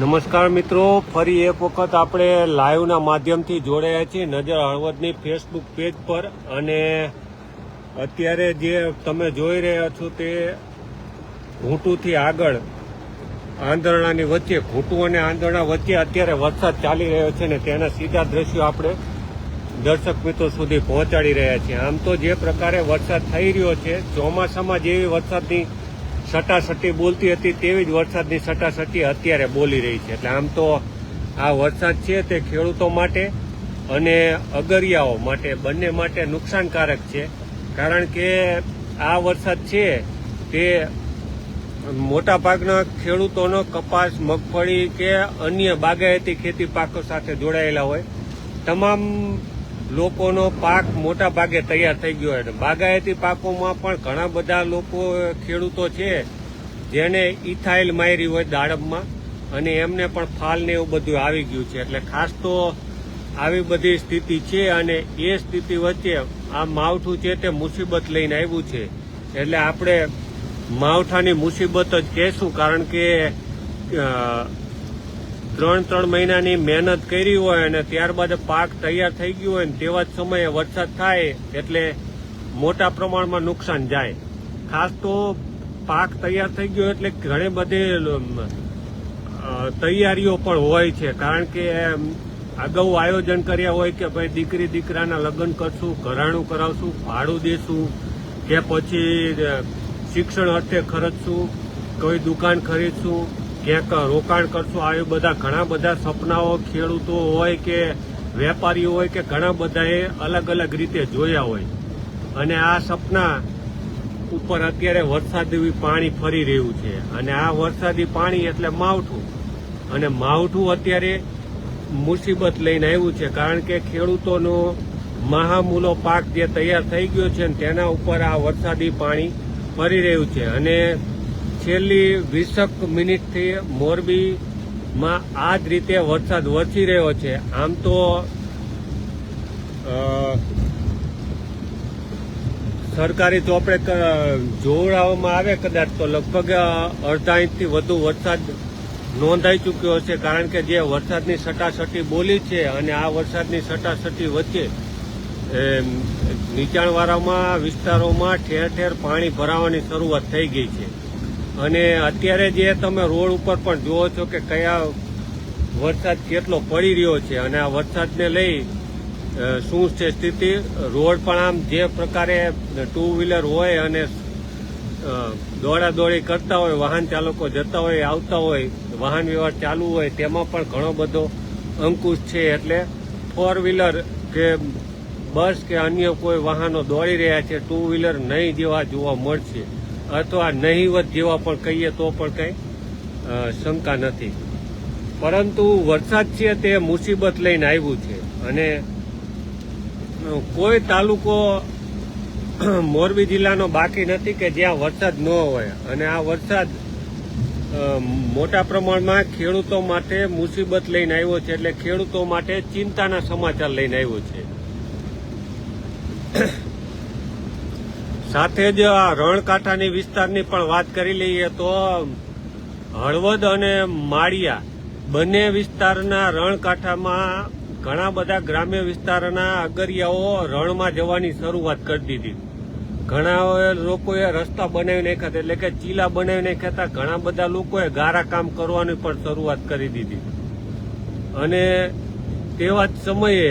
નમસ્કાર મિત્રો, ફરી એક વખત આપણે લાઈવના માધ્યમથી જોડાયા છીએ નજર હળવદની ફેસબુક પેજ પર અને અત્યારે જે તમે જોઈ રહ્યા છો તે ઘૂંટુથી આગળ આંધળાની વચ્ચે, ઘૂંટુ અને આંધળા વચ્ચે અત્યારે વરસાદ ચાલી રહ્યો છે ને તેના સીધા દ્રશ્યો આપણે દર્શક મિત્રો સુધી પહોંચાડી રહ્યા છીએ. આમ તો જે પ્રકારે વરસાદ થઈ રહ્યો છે, ચોમાસામાં જેવી વરસાદની સટાસટી બોલતી હતી તેવી જ વરસાદની સટાસટી અત્યારે બોલી રહી છે. એટલે આમ તો આ વરસાદ છે તે ખેડૂતો માટે અને અગરિયાઓ માટે, બંને માટે નુકસાનકારક છે. કારણ કે આ વરસાદ છે તે મોટાભાગના ખેડૂતોનો કપાસ, મગફળી કે અન્ય બાગાયતી ખેતી પાકો સાથે જોડાયેલા હોય. તમામ લોકોનો પાક મોટા ભાગે તૈયાર થઈ ગયો હોય. બાગાયતી પાકોમાં પણ ઘણા બધા લોકો, ખેડૂતો છે, જેને ઇથાઇલ મારી હોય દાડમમાં, અને એમને પણ ફાલને એવું બધું આવી ગયું છે. એટલે ખાસ તો આવી બધી સ્થિતિ છે, અને એ સ્થિતિ વચ્ચે આ માવઠું છે તે મુસીબત લઈને આવ્યું છે. એટલે આપણે માવઠાની મુસીબત જ કહેશું, કારણ કે ત્રણ ત્રણ મહિનાની મહેનત કરી હોય અને ત્યારબાદ પાક તૈયાર થઈ ગયો હોય તેવા જ સમયે વરસાદ થાય એટલે મોટા પ્રમાણમાં નુકસાન જાય. ખાસ તો પાક તૈયાર થઈ ગયો એટલે ઘણી બધી તૈયારીઓ પણ હોય છે. કારણ કે અગાઉ આયોજન કર્યા હોય કે ભાઈ દીકરી દીકરાના લગ્ન કરશું, ઘરાણું કરાવશું, ભાડું દેશું, કે પછી શિક્ષણ અર્થે ખર્ચશું, કોઈ દુકાન ખરીદશું ક્યાંક રોકાણ કરશો. આવી બધા ઘણા બધા સપનાઓ, ખેડૂતો હોય કે વેપારીઓ હોય કે ઘણા બધાએ અલગ અલગ રીતે જોયા હોય. અને આ સપના ઉપર અત્યારે વરસાદી પાણી ફરી રહ્યું છે. અને આ વરસાદી પાણી એટલે માવઠું. અને માવઠું અત્યારે મુસીબત લઈને આવ્યું છે. કારણ કે ખેડૂતોનો મહામૂલો પાક જે તૈયાર થઈ ગયો છે તેના ઉપર આ વરસાદી પાણી ફરી રહ્યું છે. અને છેલ્લી વીસક મિનિટથી મોરબીમાં આ જ રીતે વરસાદ વરસી રહ્યો છે. આમ તો સરકારી ચોપડે જોવડાવવામાં આવે કદાચ તો લગભગ અડધા ઇંચથી વધુ વરસાદ નોંધાઈ ચૂક્યો છે કારણ કે જે વરસાદની સટાસટી બોલી છે અને આ વરસાદની સટાસટી વચ્ચે નીચાણવાળામાં, વિસ્તારોમાં ઠેર ઠેર પાણી ભરાવાની શરૂઆત થઈ ગઈ છે. અને અત્યારે જે તમે રોડ ઉપર પણ જુઓ છો કે કયા વરસાદ કેટલો પડી રહ્યો છે અને આ વરસાદને લઈ શું છે સ્થિતિ? રોડ પણ આમ જે પ્રકારે ટુ વ્હીલર હોય અને દોડાદોડી કરતા હોય, વાહન ચાલકો જતા હોય, આવતા હોય, વાહન વ્યવહાર ચાલુ હોય, તેમાં પણ ઘણો બધો અંકુશ છે એટલે ફોર વ્હીલર કે બસ કે અન્ય કોઈ વાહનો દોડી રહ્યા છે, ટુ વ્હીલર નહીં જેવા જોવા મળશે. અથવા નહીવત જેવા પણ કહીએ તો પણ કંઈ શંકા નથી. પરંતુ વરસાદ છે તે મુસીબત લઈને આવ્યું છે. અને કોઈ તાલુકો મોરબી જિલ્લાનો બાકી નથી કે જ્યાં વરસાદ ન હોય. અને આ વરસાદ મોટા પ્રમાણમાં ખેડૂતો માટે મુસીબત લઈને આવ્યો છે. એટલે ખેડૂતો માટે ચિંતાના સમાચાર લઈને આવ્યો છે. સાથે જ આ રણકાંઠાની વિસ્તારની પણ વાત કરી લઈએ તો હળવદ અને માળિયા બંને વિસ્તારના રણકાંઠામાં ઘણા બધા ગ્રામ્ય વિસ્તારના અગરિયાઓ રણમાં જવાની શરૂઆત કરી દીધી. ઘણા લોકોએ રસ્તા બનાવી નાખ્યા એટલે કે ચીલા બનાવી નાખ્યા ઘણા બધા લોકોએ ગારા કામ કરવાની પણ શરૂઆત કરી દીધી. અને તેવા જ સમયે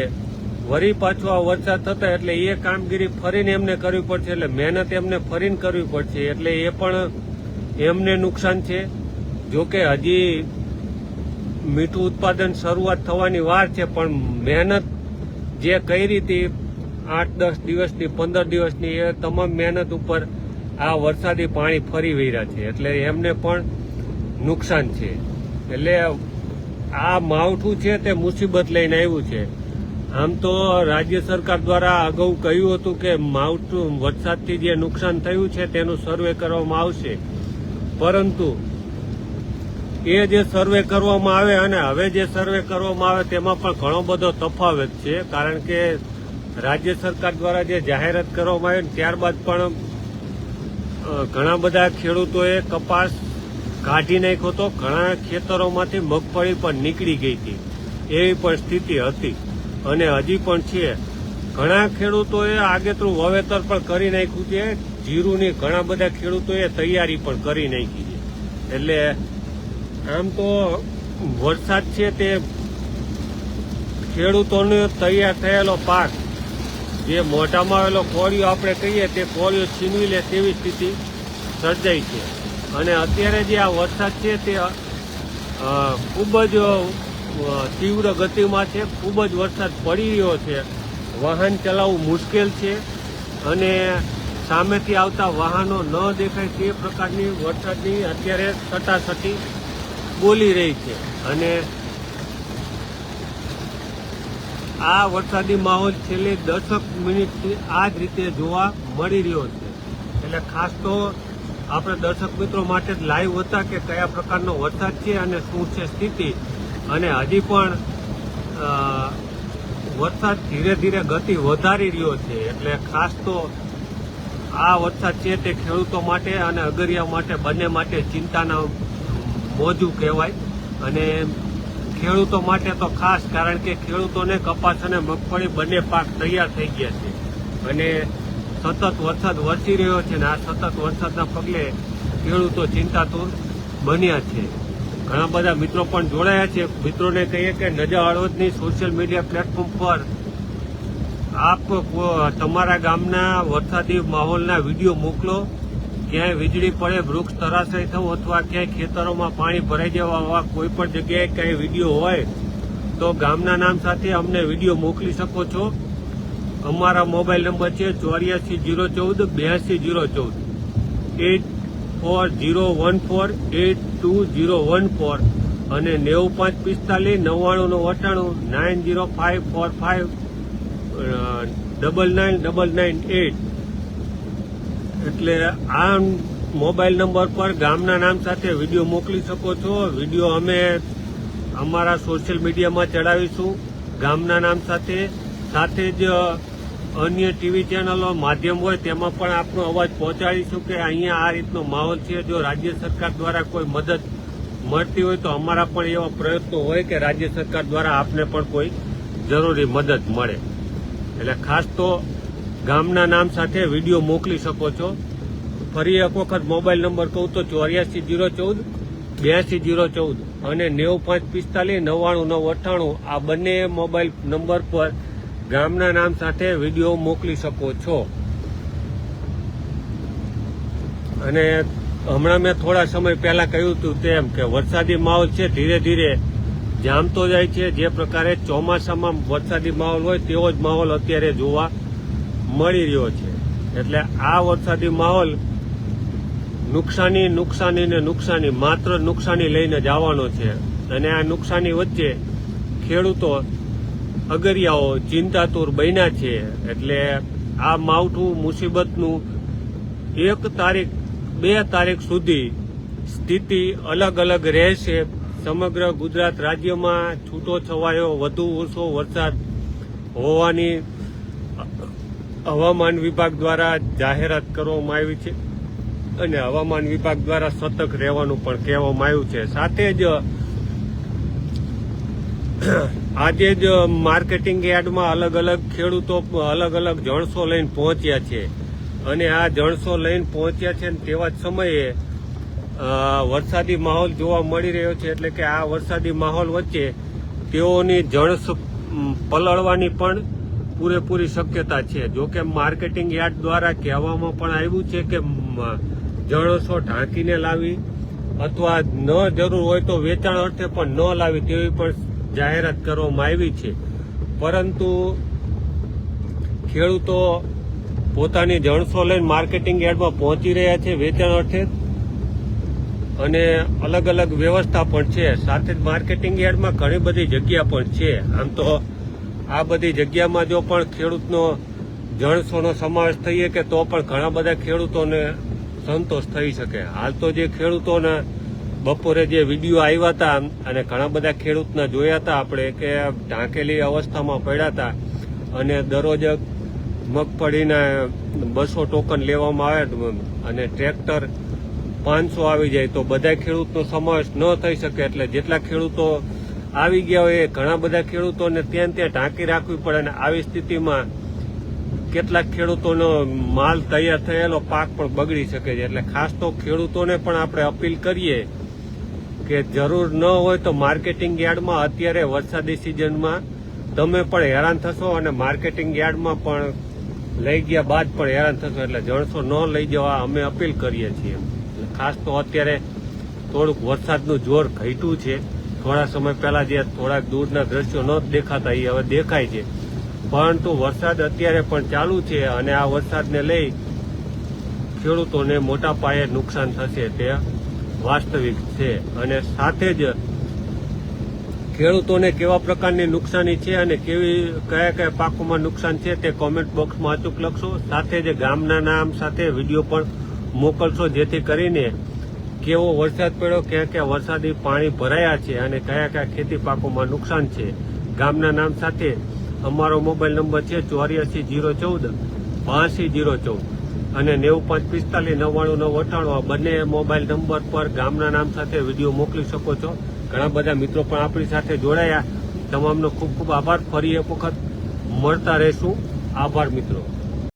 વળી પાછો વરસાદ થતા એટલે એ કામગીરી ફરીને એમને કરવી પડશે, એટલે મહેનત એમને ફરીને કરવી પડશે, એટલે એ પણ એમને નુકસાન છે. જોકે હજી મીઠું ઉત્પાદન શરૂઆત થવાની વાર છે, પણ મહેનત જે કરી હતી આઠ, દસ દિવસની, પંદર દિવસની, એ તમામ મહેનત ઉપર આ વરસાદી પાણી ફરી વહ્યા છે, એટલે એમને પણ નુકસાન છે. એટલે આ માવઠું છે તે મુસીબત લઈને આવ્યું છે. આમ તો રાજ્ય સરકાર દ્વારા અગાઉ કહ્યું હતું કે માવઠું વરસાદથી જે નુકસાન થયું છે તેનું સર્વે કરવામાં આવશે. પરંતુ એ જે સર્વે કરવામાં આવે અને હવે જે સર્વે કરવામાં આવે તેમાં પણ ઘણો બધો તફાવત છે. કારણ કે રાજ્ય સરકાર દ્વારા જે જાહેરાત કરવામાં આવી ત્યારબાદ પણ ઘણા બધા ખેડૂતોએ કપાસ કાઢી નાખ્યો તો ઘણા ખેતરોમાંથી મગફળી પણ નીકળી ગઈ હતી. એવી પણ સ્થિતિ હતી. અને હજી પણ છે. ઘણા ખેડૂતોએ આગેતરું વાવેતર પણ કરી નાખ્યું છે. જીરુની ઘણા બધા ખેડૂતોએ તૈયારી પણ કરી નાખી છે. એટલે આમ તો વરસાદ છે તે ખેડૂતોને તૈયાર થયેલો પાક, જે મોઢામાં આવેલો કોળિયો આપણે કહીએ, તે કોળિયો છીનવી લે તેવી સ્થિતિ સર્જાઈ છે. અને અત્યારે જે આ વરસાદ છે તે ખૂબ જ તીવ્ર ગતિમાં છે. ખૂબ જ વરસાદ પડી રહ્યો છે. વાહન ચલાવવું મુશ્કેલ છે અને સામેથી આવતા વાહનો ન દેખાય તે પ્રકારની વરસાદની અત્યારે સટાસટી બોલી રહી છે. અને આ વરસાદી માહોલ છેલ્લે દસક મિનિટથી આ જ રીતે જોવા મળી રહ્યો છે. એટલે ખાસ તો આપણે દર્શક મિત્રો માટે લાઈવ હતા કે કયા પ્રકારનો વરસાદ છે અને શું છે સ્થિતિ. અને હજી પણ વરસાદ ધીરે ધીરે ગતિ વધારી રહ્યો છે. એટલે ખાસ તો આ વરસાદ છે તે ખેડૂતો માટે અને અગરિયા માટે, બંને માટે ચિંતાના મોજું કહેવાય. અને ખેડૂતો માટે તો ખાસ, કારણ કે ખેડૂતોને કપાસ અને મગફળી બંને પાક તૈયાર થઈ ગયા છે. અને સતત વરસાદ વરસી રહ્યો છે અને આ સતત વરસાદના પગલે ખેડૂતો ચિંતાતુર બન્યા છે. ઘણા બધા મિત્રો પણ જોડાયા છે. મિત્રોને કહીએ કે નજા હળવદની સોશિયલ મીડિયા પ્લેટફોર્મ પર આપ તમારા ગામના વરસાદી માહોલના વીડિયો મોકલો. ક્યાંય વીજળી પડે, વૃક્ષ તરાશય થવું અથવા ક્યાંય ખેતરોમાં પાણી ભરાઈ જવા આવા કોઈ પણ જગ્યાએ ક્યાંય વીડિયો હોય, તો ગામના નામ સાથે અમને વીડિયો મોકલી શકો છો. અમારા મોબાઈલ નંબર છે ચોર્યાસી જીરો ચૌદ, બ્યાસી જીરો ચૌદ. Eight four zero one four eight two zero one four અને નેવું પાંચ પિસ્તાલીસ, નવ્વાણું અઠાણું nine zero five four five double nine double nine eight એટલે આ મોબાઈલ નંબર પર ગામના નામ સાથે વીડિયો મોકલી શકો છો. વીડિયો અમે અમારા સોશિયલ મીડિયામાં ચડાવીશું. ગામના નામ સાથે. સાથે જ અન્ય ટીવી ચેનલો માધ્યમ હોય તેમાં પણ આપણો અવાજ પહોંચાડીશું કે અહીંયા આ રીતનો માહોલ છે. જો રાજ્ય સરકાર દ્વારા કોઈ મદદ મળતી હોય તો અમારા પણ એવા પ્રયત્નો હોય કે રાજ્ય સરકાર દ્વારા આપને પણ કોઈ જરૂરી મદદ મળે. એટલે ખાસ તો ગામના નામ સાથે વીડિયો મોકલી શકો છો. ફરી એક વખત મોબાઈલ નંબર કહું તો ચોર્યાસી જીરો ચૌદ, બ્યાસી જીરો ચૌદ અને નેવું પાંચ પિસ્તાલીસ, નવ્વાણું, નવ અઠ્ઠાણું આ બંને મોબાઈલ નંબર પર ગામના નામ સાથે વીડિયો મોકલી શકો છો. અને હમણાં મેં થોડા સમય પહેલા કહ્યું હતું તેમ કે વરસાદી માહોલ છે, ધીરે ધીરે જામતો જાય છે. જે પ્રકારે ચોમાસામાં વરસાદી માહોલ હોય તેવો જ માહોલ અત્યારે જોવા મળી રહ્યો છે. એટલે આ વરસાદી માહોલ નુકસાની નુકસાની ને નુકસાની, માત્ર નુકસાની લઈને જ છે. અને આ નુકસાની વચ્ચે ખેડૂતો અગરિયાઓ ચિંતાતુર બન્યા છે એટલે આ માવઠું મુસીબતનું એક તારીખ, બે તારીખ સુધી સ્થિતિ અલગ અલગ રહેશે. સમગ્ર ગુજરાત રાજ્યમાં છૂટો છવાયો, વધુ ઓછો વરસાદ હોવાની હવામાન વિભાગ દ્વારા જાહેરાત કરવામાં આવી છે. અને હવામાન વિભાગ દ્વારા સતર્ક રહેવાનું પણ કહેવામાં આવ્યું છે. સાથે જ આજે જ માર્કેટિંગ યાર્ડમાં અલગ અલગ ખેડૂતો અલગ અલગ જણસો લઈને પહોંચ્યા છે. અને આ જણસો લઈને પહોંચ્યા છે ને તેવા જ સમયે વરસાદી માહોલ જોવા મળી રહ્યો છે. એટલે કે આ વરસાદી માહોલ વચ્ચે તેઓની જણસ પલળવાની પણ પૂરેપૂરી શક્યતા છે. જો કે માર્કેટિંગ યાર્ડ દ્વારા કહેવામાં પણ આવ્યું છે કે જણસો ઢાંકીને લાવી, અથવા ન જરૂર હોય તો વેચાણ અર્થે પણ ન લાવી તેવી પણ જાહેરાત કરવામાં આવી છે. પરંતુ ખેડૂતો પોતાની જણસો લઈને માર્કેટિંગ યાર્ડમાં પહોંચી રહ્યા છે વેચાણ અર્થે. અને અલગ અલગ વ્યવસ્થા પણ છે. સાથે જ માર્કેટિંગ યાર્ડમાં ઘણી બધી જગ્યા પણ છે. આમ તો આ બધી જગ્યામાં જો પણ ખેડૂતનો જણસોનો સમાવેશ થઈએ કે તો પણ ઘણા બધા ખેડૂતોને સંતોષ થઈ શકે. હાલ તો જે ખેડૂતોના બપોરે જે વીડિયો આવ્યા હતા અને ઘણા બધા ખેડૂતના જોયા હતા આપણે કે ઢાંકેલી અવસ્થામાં પડ્યા હતા અને દરરોજ મગફળીના બસો ટોકન લેવામાં આવે અને ટ્રેક્ટર પાંચસો આવી જાય તો બધા ખેડૂતનો સમાવેશ ન થઈ શકે એટલે જેટલા ખેડૂતો આવી ગયા હોય એ ઘણા બધા ખેડૂતોને ત્યાં ત્યાં ઢાંકી રાખવી પડે અને આવી સ્થિતિમાં કેટલાક ખેડૂતોનો માલ તૈયાર થયેલો પાક પણ બગડી શકે છે. એટલે ખાસ તો ખેડૂતોને પણ આપણે અપીલ કરીએ કે જરૂર ન હોય તો માર્કેટિંગ યાર્ડમાં અત્યારે વરસાદી સિઝનમાં તમે પણ હેરાન થશો અને માર્કેટિંગ યાર્ડમાં પણ લઈ ગયા બાદ પણ હેરાન થશો એટલે જણસો ન લઈ જવા અમે અપીલ કરીએ છીએ. ખાસ તો અત્યારે થોડુંક વરસાદનું જોર ઘટ્યું છે. થોડા સમય પહેલા જે થોડાક દૂરના દ્રશ્યો ન દેખાતા, એ હવે દેખાય છે. પરંતુ વરસાદ અત્યારે પણ ચાલુ છે અને આ વરસાદને લઈ ખેડૂતોને મોટા પાયે નુકસાન થશે તે વાસ્તવિક છે અને સાથે જ ખેડૂતોને કેવા પ્રકારની નુકસાની છે અને કેવી, કયા કયા પાકોમાં નુકસાન છે તે કોમેન્ટ બોક્સમાં અચૂક લખશો. સાથે જ ગામના નામ સાથે વીડિયો પણ મોકલશો જેથી કરીને કેવો વરસાદ પડ્યો, ક્યાં ક્યાં વરસાદી પાણી ભરાયા છે અને કયા કયા ખેતી પાકોમાં નુકસાન છે. ગામના નામ સાથે અમારો મોબાઈલ નંબર છે ચોર્યાસી જીરો ચૌદ, બાસી જીરો ચૌદ. અને નેવું પાંચ પિસ્તાલીસ, નવ્વાણું, નવ અઠાણું આ બંને મોબાઈલ નંબર પર ગામના નામ સાથે વીડિયો મોકલી શકો છો. ઘણા બધા મિત્રો પણ આપણી સાથે જોડાયા. તમામનો ખૂબ ખૂબ આભાર. ફરી એક વખત મળતા રહેશું. આભાર મિત્રો.